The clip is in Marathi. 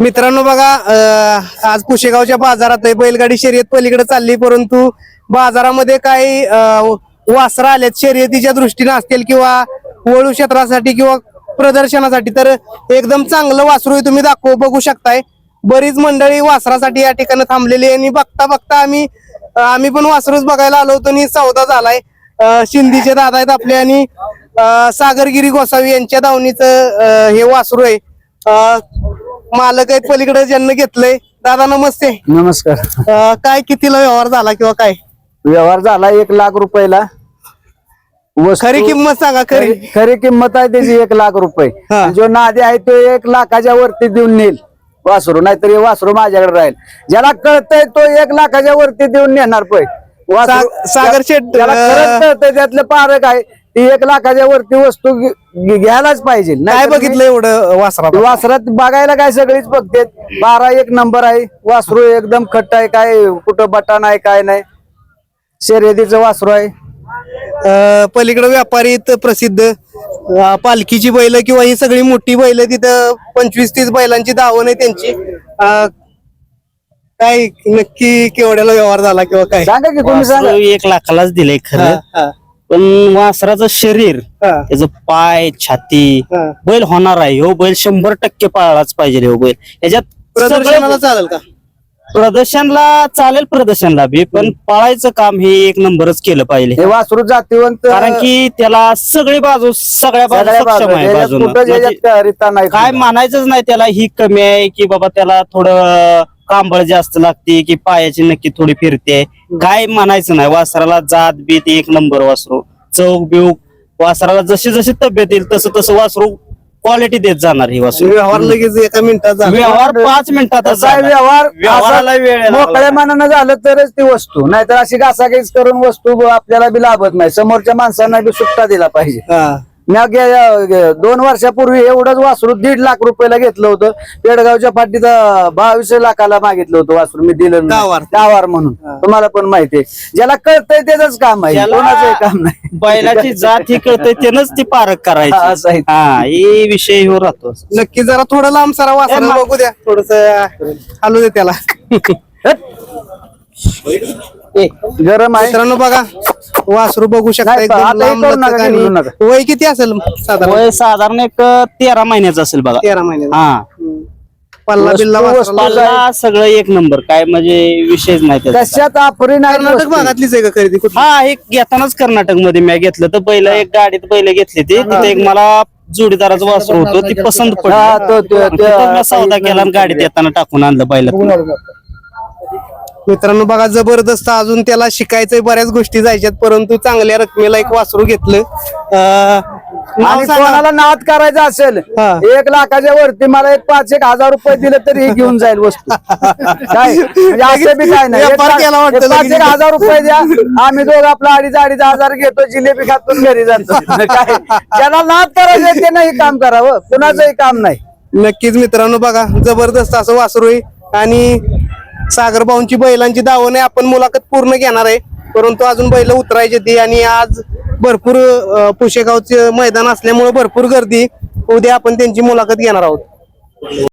मित्रांनो बघा आज कुशेगावच्या बाजारात आहे. बैलगाडी शर्यत पलीकडे चालली परंतु बाजारामध्ये काही अं, वासरा आल्यात शर्यतीच्या दृष्टीने असतील किंवा वळू क्षेत्रासाठी किंवा प्रदर्शनासाठी तर एकदम चांगलं वासरू आहे तुम्ही दाखवू बघू शकताय. बरीच मंडळी वासरासाठी या ठिकाणी थांबलेली आहे. आणि बघता बघता आम्ही आम्ही पण वासरूच बघायला आलो होतो आणि सौदा झालाय. अं, शिंदीचे दादा आहेत आपले आणि सागरगिरी गोसावी यांच्या दावणीचं हे वासरू आहे. अं, मालक आहेत पलीकडे ज्यांना घेतलंय. दादा नमस्ते. नमस्कार. अं, काय कितीला व्यवहार झाला किंवा काय? व्यवहार झाला एक लाख रुपयाला. वस्तू- खरी किंमत सांगा खरी. खरी खरी किंमत आहे त्याची एक लाख रुपये. जो नादी आहे तो एक लाखाच्या वरती देऊन नेईल. वासरू नाहीतर हे वासरू माझ्याकडे राहील. ज्याला कळतंय तो एक लाखाच्या वरती देऊन नेणार पै वासरू- सा- सागर शेठ, ज्याला अं, खरंच कळतंय त्यातलं पारक आहे ती एक लाखाच्या वरती वस्तू घे- घ्यायलाच पाहिजे. काय नाहीतर बघितलं एवढं वासरा मी- वासरात बघायला काय सगळीच बघते. बारा एक नंबर आहे. वासरू एकदम खट्ट आहे. काय कुठं बटाण आहे काय नाही. शर्यतीचं वासरू आहे. अं, पलीकडे व्यापारी इथं प्रसिद्ध अं, पालखीची बैल किंवा ही सगळी मोठी बैल तिथं पंचवीस तीस बैलांची दावण आहे त्यांची. अं, काय नक्की केवढ्याला व्यवहार झाला किंवा काय? सांगा की तुम्ही सांगा. वासरू एक लाखालाच दिलंय हा, खरं हा, पण वासराचं शरीर हा, त्याचं पाय छाती हा. बैल होणार आहे. हो बैल शंभर टक्के पाळलाच पाहिजे हो बैल. याच्यात प्रदर्शनाला सगळं- चालेल का? प्रदर्शनला चालेल प्रदर्शनला बी पण पाळायचं काम हे एक नंबरच केलं पाहिजे. हे वासरू जातीवंत कारण की त्याला सगळी बाजू सगळ्या बाजू सगळ्या सक्षम बाजू- आहे याच्यात बाजूनं. कुठं याच्यात म्हणजे काय रिता नाही काय मानायचंच नाही त्याला ही कमी आहे की बाबा त्याला थोडं कांबळ जास्त लागते की पायाची नक्की थोडी फिरते. काय म्हणायचं नाही वासराला जात बीत एक नंबर वासरू. चौक बिऊक वासराला जशी जशी तब्येत येईल तसं तसं वासरू क्वालिटी देत जाणार ही वासरू. व्यवहार लगेच एका मिनिटात झाला. व्यवहार पाच मिनिटात आहे व्यवहार व्यवहाराला असं वेळ लागला. मोकळ्या मनानं झालं तरच ती वस्तू. नाहीतर अशी घासाघीस करून वस्तू आपल्याला बी लाभत नाही. समोरच्या माणसांना बी सुट्टा दिला पाहिजे. हा. दोन वर्षापूर्वी एवढंच वासरू दीड लाख रुपयाला घेतलं होतं. पेडगावच्या पाठीत बावीस लाखाला मागितलं होतं वासरू. मी दिलं. गावार म्हणून. तुम्हाला पण माहितीये ज्याला कळतंय त्याच काम आहे. कोणाचंही काम नाही. बैलाची जात ही कळते त्यानंच ती पारख हा, करायची असं आहे. हा हे विषय हो राहतो. नक्की जरा थोडं लांब सरा वासरा बघू द्या. थोडस हलू दे त्याला. गरम आहे मित्रांनो बघा वासरू बघू शकता नाही, एकदम आता हे लांब करू नका, लचक करू आणि नका. वय किती असेल साधारण? वय साधारण एक तेरा महिन्याचं असेल बघा. तेरा महिन्यात हा. पल्ला बिल्ला वस्तू- वासराला. पाला सगळं एक नंबर. काय म्हणजे विषयच नाही त्याचा. कशात आपरी नाही कर्नाटक वस्तू. भागातलीच आहे का खरेदी कुठली? हा एक घेतानाच कर्नाटकमध्ये मी घेतलं. तर पहिलं एक गाडीत पहिले घेतली ती. तिथे एक मला जोडीदाराचं वासरू होतं. ती पसंत हा, तो- तो- तो- सौदा केला आणि गाडीत येताना टाकून आणलं पहिलं. मित्रांनो बघा जबरदस्त अजून त्याला शिकायचंय बऱ्याच गोष्टी जायच्यात परंतु चांगल्या रकमेला एक वासरू घेतलं. आणि. कोणाला नाद करायचा असेल हा. एक लाखाच्या वरती मला एक पाच एक हजार रुपये दिले तरी हे घेऊन जाईल वस्तू. काय? म्हणजे असं बी काय नाही. एक व्यापार लाख- केला वाटतं एक पाच लगेच. एक हजार रुपये द्या. आम्ही दोघं आपला अडीच अडीच हजार घेतो जिलेबी खातून घरी जातो. काय? ज्याला नाद करायचं ते नाही काम करावं. कुणाचंही काम नाही. नक्कीच मित्रांनो बघा जबरदस्त असं वासरू आहे. आणि सागर भाऊंची बैलांची दावण आहे. आपण मुलाखत पूर्ण घेणार आहे. परंतु अजून बैल उतरायची ती आणि आज भरपूर पुशेगावचे मैदान असल्यामुळे भरपूर गर्दी. उद्या आपण त्यांची मुलाखत घेणार आहोत.